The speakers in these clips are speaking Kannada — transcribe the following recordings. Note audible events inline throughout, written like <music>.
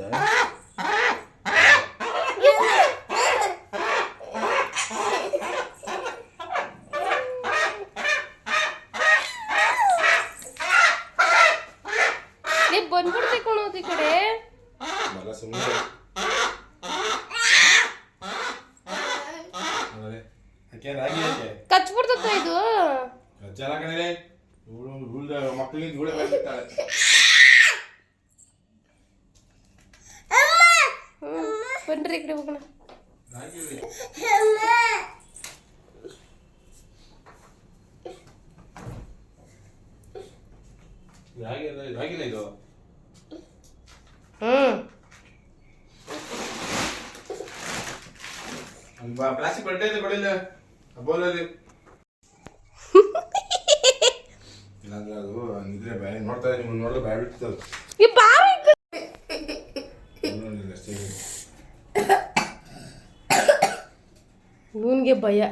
ಆಯ್ತಾ ಬಂದ್ಬಿಡ್ತಿ ಕಣೋದು ಈ ಕಡೆ. ಮಗ ಸುಮ್ಮನೆ ಯಾಕೆ ರಾಗಿ ಯಾಕೆ? ಕಚ್ಬಿಡ್ತತ್ತ ಇದು? ಅಜ್ಜನ ಕಣಲೆ ಮಕ್ಕಳಿಗೆ ಧೂಳೆ ಬರ್ಬಿಡ್ತಾಳೆ ಹ್ಮ್ ಬನ್ರಿ ಈ ಕಡೆ ಹೋಗೋಣ ರಾಗಿ ರಾಗಿ ಅಲ್ಲ- ರಾಗಿಲ್ಲ ಇದು ಹ್ಮ್ ಪ್ಲಾಸ್ಟಿಕ್ ಬಟ್ಟೆ ಇದೆ ಕೊಡಿಲ್ಲ ಬೋಲಲ್ಲಿ ಇಲ್ಲಾಂದ್ರೆ ಅದು ನಿದ್ರೆ ಬಾಯ ನೋಡ್ತಾ ಇದ್ದೀನಿ ನೀವು ನೋಡಿದ್ರೆ ಬಾಯ ಬಿಡ್ತದೆ ಈ ಬಾರಿ ನೋಡಿಲ್ಲ ಅಷ್ಟೇ ಇವನ್ಗೆ ಭಯ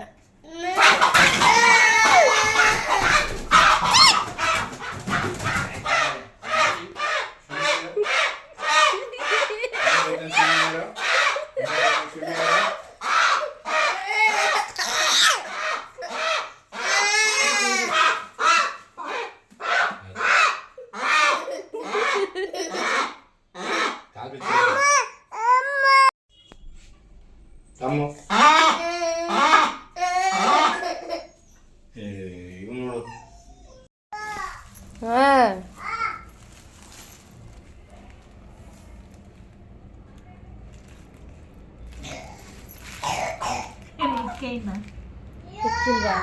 ఎక్కిందా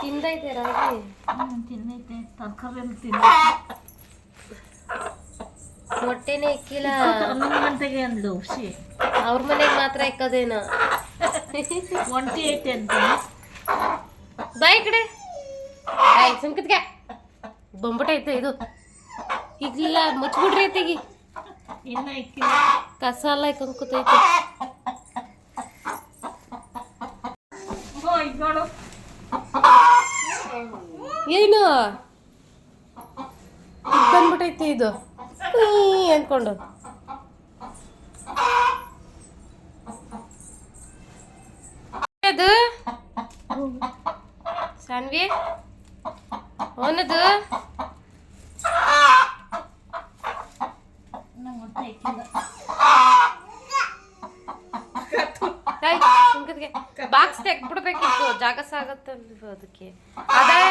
తిందైతే రాజీ తిందైతే తక్కువ తింది ಮೊಟ್ಟೆನೇ ಇಕ್ಕಿಲ್ಲ. ಗಂಟೆಗೆ ಅಂದ್ಲು ಹುಷಿ ಅವ್ರ ಮನೆಗೆ ಮಾತ್ರ ಇಕ್ಕದೇನ. ಒಂಟಿ ಐತೆ ಅಂತ ಬಾಯ್ ಕಡೆ. ಆಯ್ ಸುಮ್ಕಿದ್ಕ ಐತೆ ಇದು. ಇಗ್ಲಿಲ್ಲ ಮುಚ್ಬಿಡ್ರಿ ಐತೆಗಿ ಇನ್ನ ಇಕ್ಕಿಲ್ಲ. ಕಸ ಎಲ್ಲ ಇಕ್ಕೊಂಡ್ ಕೂತೈತೆ. ಏನು? ಬಂದ್ಬಿಟ್ಟೈತೆ ಇದು. ಈ ಅನ್ಕೊಂಡು ಅದು ಸಾನ್ವಿ ಅವನದು ನಂಗೆ ಇಕ್ಕಿಲ್ಲ <laughs> ಬಾಕ್ಸ್ ತೆಗ್ಬಿಡ್ಬೇಕಿತ್ತು ಜಾಗ ಸಾಗತ್ತಲ್ವ ಅದಕ್ಕೆ. ಅದೇ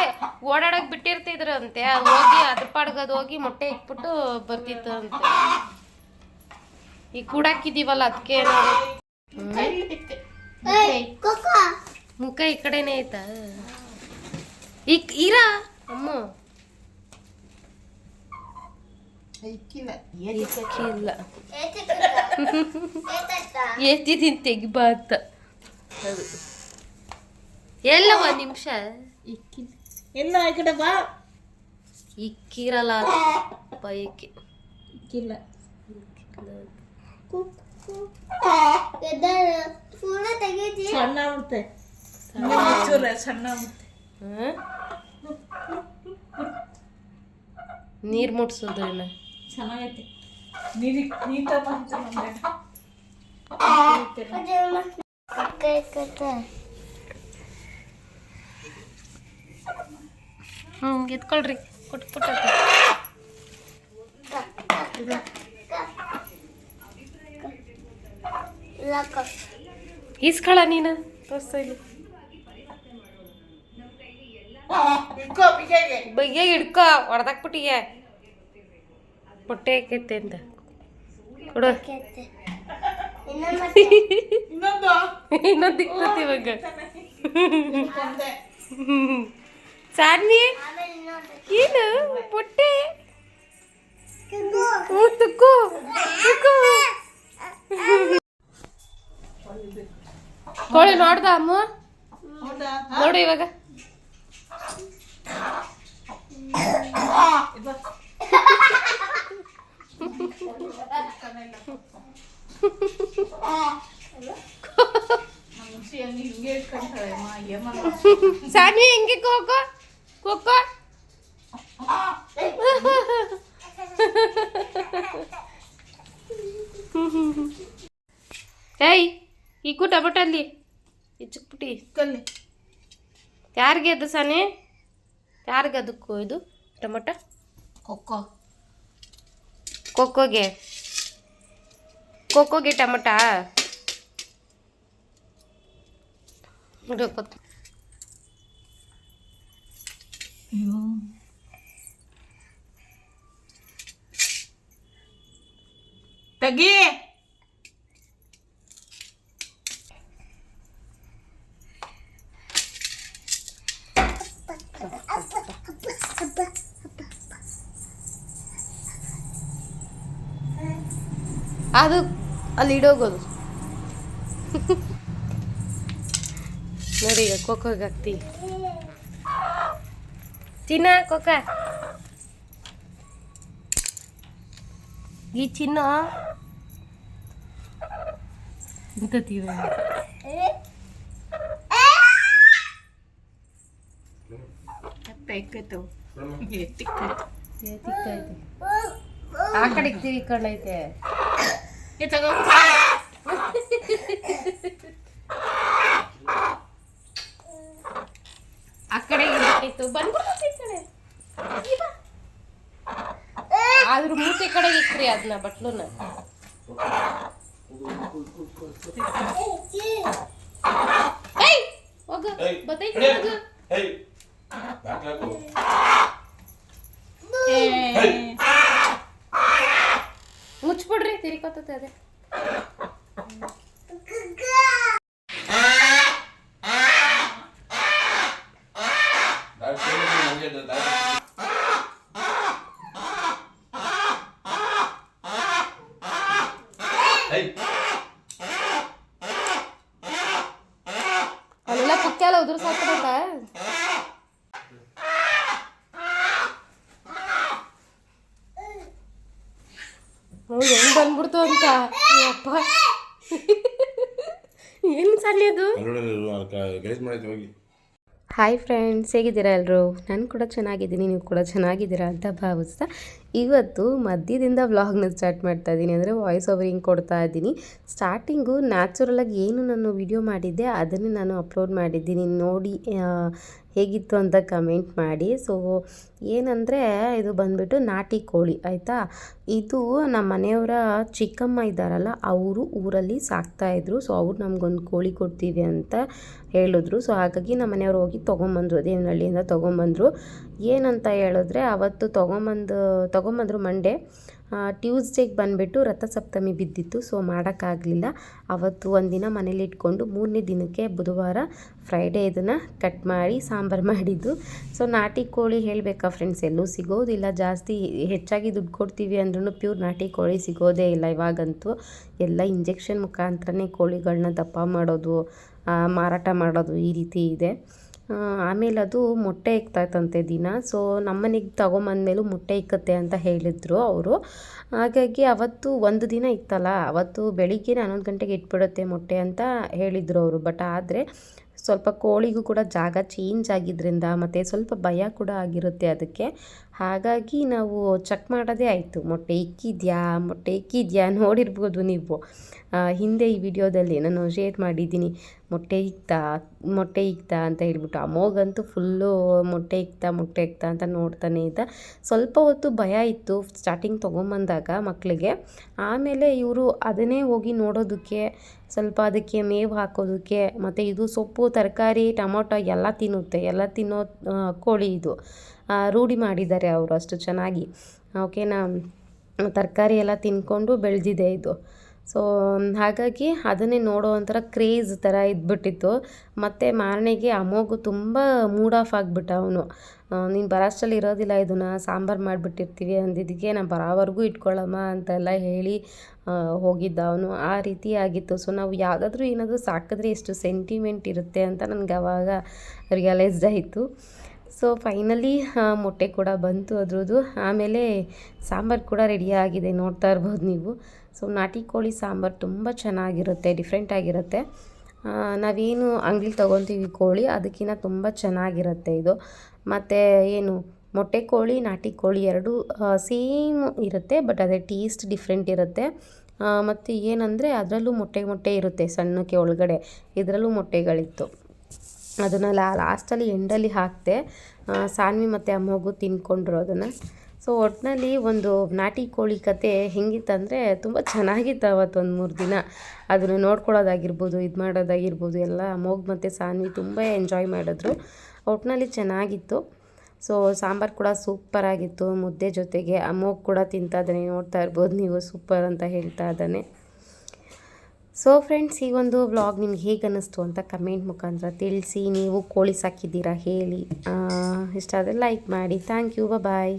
ಓಡಾಡಕ್ ಬಿಟ್ಟಿರ್ತಿದ್ರಂತೆ. ಅದು ಹೋಗಿ ಅದ್ರ ಪಾಡ್ಗದ್ ಹೋಗಿ ಮೊಟ್ಟೆ ಇಟ್ಬಿಟ್ಟು ಬರ್ತಿತ್ತು ಅಂತೆ. ಈಗ ಕೂಡಾಕಿದೀವಲ್ಲ ಅದಕ್ಕೆ ಮುಖ ಈ ಕಡೆನೇ ಐತಾ. ಈಗ ಇರ ಅಮ್ಮ. ಇಕ್ಕಿಲ್ಲ ಇಲ್ಲ ಅದು ಎಲ್ಲ ಒಂದ್ ನಿಮಿಷ? ಇಕ್ಕಿ ಎಲ್ಲ ಈ ಕಡೆ ಬಾ. ಇಕ್ಕಿರಲ್ಲ. ಬೈಕಿ ಇಕ್ಕಿಲ್ಲ. ಸಣ್ಣ ಆಗ್ಬಿಡ್ತೆ ಚೂರ ಸಣ್ಣ ಆಗ್ಬಿಡ್ತೆ ನೀರ್ ಮುಟ್ಸೋದು ಇನ್ನ. ಚೆನ್ನಾಗೈತೆ. ನೀರಿ ಹ್ಞೂ ಎತ್ಕೊಳ್ರಿ. ಕೊಟ್ಟು ಕೊಟ್ಟು ಈಸ್ಕೊಳ ನೀನು. ತೋರ್ಸ್ತಾ ಇಲ್ಲಿ. ಬೈಗೆ ಹಿಡ್ಕೊ ಹೊಡೆದಾಕ್ಬಿಟ್ಟಿಗೆ. ಹೊಟ್ಟೆ ಹಾಕೈತೆ ಅಂತ. ಕೊಡು. <laughs> <laughs> ಇನ್ನೊಂದು ಇನ್ನೊಂದು? ದಿಕ್ತತಿ ಇವಾಗ. ಸಾನ್ವಿ? ಏನು? ಪುಟ್ಟಿ ತುಕ್ಕು. ತುಕ್ಕು. ಕೋಳಿ ನೋಡ್ದ ಅಮ್ಮ? ನೋಡಿ ನೋಡು ಇವಾಗ <laughs> ಇದು ಖುಷಿಯಾಗಿ ಹಿಂಗೆ ಏಮಲ್ಲ <laughs> ಸಾನ್ವಿ ಹೆಂಗೆ ಕೋಕೋ ಕೋಕೋ <laughs> ಏಯ್ ಈ ಕೂಟ ಅಲ್ಲಿ ಇಚ್ಚಕ್ಬಿಟ್ಟಿ ಕಲ್ಲಿ ಯಾರಿಗೆ ಅದು ಸಾನಿ ಯಾರಿಗೆ ಅದಕ್ಕೂ ಇದು ಟೊಮೊಟೊ? ಕೊಕ್ಕೋ ಕೊಕ್ಕೋಗೆ ಕೊಕ್ಕೋಗೆ ಟೊಮೆಟೊ ಹುಡುಕತ್ತು ಅಯ್ಯೋ ತೆಗಿ ಅದು ಅಲ್ಲಿ ಇಡೋಗೋದು ನೋಡಿ ಈಗ ಕೊಕ್ಕೋಗೆ ಹಾಕ್ತೀವಿ ಚಿನ್ನ ಕೊಕ್ಕ ಈ ಚಿನ್ನ ಇಂಥತ್ತೀವಿ ತೆಕ್ಕೈತವು ನೋಡಮ್ಮ. ಎತ್ತಿಕ್ಕೈತೆ ತಿಕ್ಕೈತೆ ಆ ಕಡೆಗೆ ತಿರ್ಕೊಂಡೈತೆ ಏ ತಗೋ ಆ ಕಡೆ ಇತ್ತು ಬಂದ್ಬಿಡ್ತು ಈ ಕಡೆ ಆದ್ರೂ ಮೂತಿ ಕಡೆಗೆ ಇಕ್ರಿ ಅದನ್ನ ಬಟ್ಲುನ ಏಯ್ ಹೋಗು ಏಯ್, ಬತ್ತೈತಿ ನಡಿ. ಹೋಗು ಹೇಯ್ ಬಾಕ್ಲಾಕು ಏ ಮುಚ್ಬಿಡ್ರಿ ತಿರ್ಕೋತತೆ ಅದೇ ದಾರಿ ತಗೊಂಡು ನಂಗೆ ಅದು ದಾರಿ ಹೇಯ್ ಅಲ್ಲೆಲ್ಲ ಕುಕ್ಕೆಲ್ಲ ಉದುರು ಸಾಕ್ಬಿಡತ್ತ ಹೆಂಗ್ ಬಂದ್ಬಿಡ್ತು ಅಂತ. ಅಪ್ಪ. ಏನು ಸಲ್ಲಿ ಅದು? ಹಾಯ್ ಫ್ರೆಂಡ್ಸ್ ಹೇಗಿದ್ದೀರಾ ಎಲ್ಲರೂ ನಾನು ಕೂಡ ಚೆನ್ನಾಗಿದ್ದೀನಿ ನೀವು ಕೂಡ ಚೆನ್ನಾಗಿದ್ದೀರಾ ಅಂತ ಭಾವಿಸ್ತಾ ಇವತ್ತು ಮಧ್ಯದಿಂದ ವ್ಲಾಗ್ನ ಸ್ಟಾರ್ಟ್ ಮಾಡ್ತಾ ಇದ್ದೀನಿ ಅಂದರೆ ವಾಯ್ಸ್ ಓವರಿಂಗ್ ಕೊಡ್ತಾ ಇದ್ದೀನಿ ಸ್ಟಾರ್ಟಿಂಗು ನ್ಯಾಚುರಲಾಗಿ ಏನು ನಾನು ವಿಡಿಯೋ ಮಾಡಿದ್ದೆ, ಅದನ್ನೇ ನಾನು ಅಪ್ಲೋಡ್ ಮಾಡಿದ್ದೀನಿ. ನೋಡಿ ಹೇಗಿತ್ತು ಅಂತ ಕಮೆಂಟ್ ಮಾಡಿ. ಸೊ ಏನಂದರೆ, ಇದು ಬಂದುಬಿಟ್ಟು ನಾಟಿ ಕೋಳಿ, ಆಯಿತಾ? ಇದು ನಮ್ಮ ಮನೆಯವರ ಚಿಕ್ಕಮ್ಮ ಇದ್ದಾರಲ್ಲ, ಅವರು ಊರಲ್ಲಿ ಸಾಕ್ತಾಯಿದ್ರು ಸೊ ಅವ್ರು ನಮಗೊಂದು ಕೋಳಿ ಕೊಡ್ತೀವಿ ಅಂತ ಹೇಳಿದ್ರು. ಸೊ ಹಾಗಾಗಿ ನಮ್ಮ ಮನೆಯವ್ರು ಹೋಗಿ ತೊಗೊಂಬಂದರು. ದೇವನಹಳ್ಳಿಯಿಂದ ತೊಗೊಂಬಂದರು. ಏನಂತ ಹೇಳಿದ್ರೆ ಅವತ್ತು ತೊಗೊಂಬಂದು, ತೊಗೊಂಬಂದರು ಮಂಡೇ ಟ್ಯೂಸ್ಡೇಗೆ ಬಂದುಬಿಟ್ಟು ರಥಸಪ್ತಮಿ ಬಿದ್ದಿತ್ತು ಸೊ ಮಾಡೋಕ್ಕಾಗಲಿಲ್ಲ. ಅವತ್ತು ಒಂದಿನ ಮನೇಲಿ ಇಟ್ಕೊಂಡು ಮೂರನೇ ದಿನಕ್ಕೆ ಬುಧವಾರ ಫ್ರೈಡೇ ಇದನ್ನು ಕಟ್ ಮಾಡಿ, ಸಾಂಬಾರು ಮಾಡಿದ್ದು. ಸೊ ನಾಟಿ ಕೋಳಿ ಹೇಳಬೇಕಾ ಫ್ರೆಂಡ್ಸ್ ಎಲ್ಲೂ ಸಿಗೋದಿಲ್ಲ. ಜಾಸ್ತಿ ಹೆಚ್ಚಾಗಿ ದುಡ್ಡು ಕೊಡ್ತೀವಿ ಅಂದ್ರೂ ಪ್ಯೂರ್ ನಾಟಿ ಕೋಳಿ ಸಿಗೋದೇ ಇಲ್ಲ ಇವಾಗಂತೂ. ಎಲ್ಲ ಇಂಜೆಕ್ಷನ್ ಮುಖಾಂತರನೇ ಕೋಳಿಗಳನ್ನ ದಪ್ಪ ಮಾಡೋದು ಮಾರಾಟ ಮಾಡೋದು ಈ ರೀತಿ ಇದೆ. ಆಮೇಲೆ ಅದು ಮೊಟ್ಟೆ ಇಕ್ತಾಯ್ತಂತೆ ದಿನ. ಸೊ ನಮ್ಮನೆಗೆ ತೊಗೊಂಬಂದ್ಮೇಲೂ ಮೊಟ್ಟೆ ಇಕ್ಕತ್ತೆ ಅಂತ ಹೇಳಿದರು ಅವರು. ಹಾಗಾಗಿ ಅವತ್ತು ಒಂದು ದಿನ ಇತ್ತಲ್ಲ, ಅವತ್ತು ಬೆಳಿಗ್ಗೆ ಹನ್ನೊಂದು ಗಂಟೆಗೆ ಇಟ್ಬಿಡುತ್ತೆ ಮೊಟ್ಟೆ ಅಂತ ಹೇಳಿದರು ಅವರು. ಬಟ್ ಆದರೆ ಸ್ವಲ್ಪ ಕೋಳಿಗೂ ಕೂಡ ಜಾಗ ಚೇಂಜ್ ಆಗಿದ್ದರಿಂದ ಮತ್ತು ಸ್ವಲ್ಪ ಭಯ ಕೂಡ ಆಗಿರುತ್ತೆ ಅದಕ್ಕೆ. ಹಾಗಾಗಿ ನಾವು ಚೆಕ್ ಮಾಡೋದೇ ಆಯಿತು, ಮೊಟ್ಟೆ ಇಕ್ಕಿದ್ಯಾ ಮೊಟ್ಟೆ ಇಕ್ಕಿದ್ಯಾ ನೋಡಿರ್ಬೋದು ನೀವು. ಹಿಂದೆ ಈ ವಿಡಿಯೋದಲ್ಲಿ ನಾನು ಶೇರ್ ಮಾಡಿದ್ದೀನಿ. ಮೊಟ್ಟೆ ಇಕ್ತಾ ಮೊಟ್ಟೆ ಇಕ್ತಾ ಅಂತ ಹೇಳ್ಬಿಟ್ಟು ಅಮೋಗಂತೂ ಫುಲ್ಲು ಮೊಟ್ಟೆ ಇಕ್ತಾ ಮೊಟ್ಟೆ ಇಕ್ತಾ ಅಂತ ನೋಡ್ತಾನೆ ಇದ್ದ. ಸ್ವಲ್ಪ ಹೊತ್ತು ಭಯ ಇತ್ತು ಸ್ಟಾರ್ಟಿಂಗ್ ತೊಗೊಂಬಂದಾಗ ಮಕ್ಕಳಿಗೆ ಆಮೇಲೆ ಇವರು ಅದನ್ನೇ ಹೋಗಿ ನೋಡೋದಕ್ಕೆ, ಸ್ವಲ್ಪ ಅದಕ್ಕೆ ಮೇವು ಹಾಕೋದಕ್ಕೆ, ಮತ್ತು ಇದು ಸೊಪ್ಪು, ತರಕಾರಿ, ಟೊಮೊಟೊ ಎಲ್ಲ ತಿನ್ನುತ್ತೆ. ಎಲ್ಲ ತಿನ್ನೋ ಕೋಳಿ ಇದು. ರೂಢಿ ಮಾಡಿದ್ದಾರೆ ಅವರು ಅಷ್ಟು ಚೆನ್ನಾಗಿ. ಓಕೆನಾ? ತರಕಾರಿ ಎಲ್ಲ ತಿನ್ಕೊಂಡು ಬೆಳೆದಿದೆ ಇದು. ಸೊ ಹಾಗಾಗಿ ಅದನ್ನೇ ನೋಡೋ ಒಂಥರ ಕ್ರೇಜ್ ಥರ ಇದ್ಬಿಟ್ಟಿತ್ತು. ಮತ್ತು ಮಾರನೆಗೆ ಅಮೋಗು ತುಂಬ ಮೂಡ್ ಆಫ್ ಆಗಿಬಿಟ್ಟ ಅವನು. ನೀನು ಬರೋಷ್ಟರಲ್ಲಿ ಇರೋದಿಲ್ಲ, ಇದನ್ನು ಸಾಂಬಾರು ಮಾಡಿಬಿಟ್ಟಿರ್ತೀವಿ ಅಂದಿದ್ದಕ್ಕೆ ನಾನು ಬರೋವರೆಗೂ ಇಟ್ಕೊಳ್ಳಮ್ಮ ಅಂತೆಲ್ಲ ಹೇಳಿ ಹೋಗಿದ್ದ ಅವನು. ಆ ರೀತಿ ಆಗಿತ್ತು. ಸೊ ನಾವು ಯಾವುದಾದ್ರೂ ಏನಾದರೂ ಸಾಕಿದ್ರೆ ಎಷ್ಟು ಸೆಂಟಿಮೆಂಟ್ ಇರುತ್ತೆ ಅಂತ ನನಗೆ ಅವಾಗ ರಿಯಲೈಸ್ಡ್ ಆಯಿತು. ಸೊ ಫೈನಲಿ ಮೊಟ್ಟೆ ಕೂಡ ಬಂತು ಅದ್ರದ್ದು. ಆಮೇಲೆ ಸಾಂಬಾರು ಕೂಡ ರೆಡಿ ಆಗಿದೆ, ನೋಡ್ತಾ ಇರ್ಬೋದು ನೀವು. ಸೊ ನಾಟಿ ಕೋಳಿ ಸಾಂಬಾರು ತುಂಬ ಚೆನ್ನಾಗಿರುತ್ತೆ ಡಿಫ್ರೆಂಟ್ ಆಗಿರುತ್ತೆ. ಆ, ನಾವೇನು ಅಂಗಡಿಲಿ ತೊಗೊತೀವಿ ಕೋಳಿ ಅದಕ್ಕಿಂತ ತುಂಬ ಚೆನ್ನಾಗಿರುತ್ತೆ ಇದು. ಮತ್ತು ಏನು ಮೊಟ್ಟೆ ಕೋಳಿ ನಾಟಿ ಕೋಳಿ ಎರಡೂ ಸೇಮ್ ಇರುತ್ತೆ ಬಟ್ ಅದೇ ಟೇಸ್ಟ್ ಡಿಫ್ರೆಂಟ್ ಇರುತ್ತೆ. ಮತ್ತು ಏನಂದರೆ ಅದರಲ್ಲೂ ಮೊಟ್ಟೆ ಮೊಟ್ಟೆ ಇರುತ್ತೆ ಸಣ್ಣಕ್ಕೆ ಒಳಗಡೆ ಇದರಲ್ಲೂ ಮೊಟ್ಟೆಗಳಿತ್ತು. ಅದನ್ನು ಲಾಸ್ಟಲ್ಲಿ ಎಂಡಲ್ಲಿ ಹಾಕಿದೆ ಸಾನ್ವಿ ಮತ್ತು ಅಮ್ಮಗೂ ತಿನ್ಕೊಂಡ್ರು ಅದನ್ನು. ಸೊ ಒಟ್ಟಿನಲ್ಲಿ ಒಂದು ನಾಟಿ ಕೋಳಿ ಕತೆ ಹೆಂಗಿತ್ತಂದರೆ ತುಂಬ ಚೆನ್ನಾಗಿತ್ತು ಅವತ್ತು ಒಂದು ಮೂರು ದಿನ. ಅದನ್ನು ನೋಡ್ಕೊಳ್ಳೋದಾಗಿರ್ಬೋದು, ಇದು ಮಾಡೋದಾಗಿರ್ಬೋದು, ಎಲ್ಲ ಮೋಗ್ ಮತ್ತು ಸಾನ್ವಿ ತುಂಬ ಎಂಜಾಯ್ ಮಾಡಿದ್ರು. ಒಟ್ಟಿನಲ್ಲಿ ಚೆನ್ನಾಗಿತ್ತು. ಸೊ ಸಾಂಬಾರು ಕೂಡ ಸೂಪರಾಗಿತ್ತು ಮುದ್ದೆ ಜೊತೆಗೆ ಅಮ್ಮೋಗ್ ಕೂಡ ತಿಂತಾ ಇದ್ದಾನೆ, ನೋಡ್ತಾ ಇರ್ಬೋದು ನೀವು ಸೂಪರ್ ಅಂತ ಹೇಳ್ತಾ ಇದ್ದಾನೆ. ಸೊ ಫ್ರೆಂಡ್ಸ್ ಈ ಒಂದು ವ್ಲಾಗ್ ನಿಮ್ಗೆ ಹೇಗೆ ಅನ್ನಿಸ್ತು ಅಂತ ಕಮೆಂಟ್ ಮುಖಾಂತರ ತಿಳಿಸಿ. ನೀವು ಕೋಳಿ ಸಾಕಿದ್ದೀರಾ ಹೇಳಿ. ಇಷ್ಟ ಆದರೆ ಲೈಕ್ ಮಾಡಿ. Thank you bye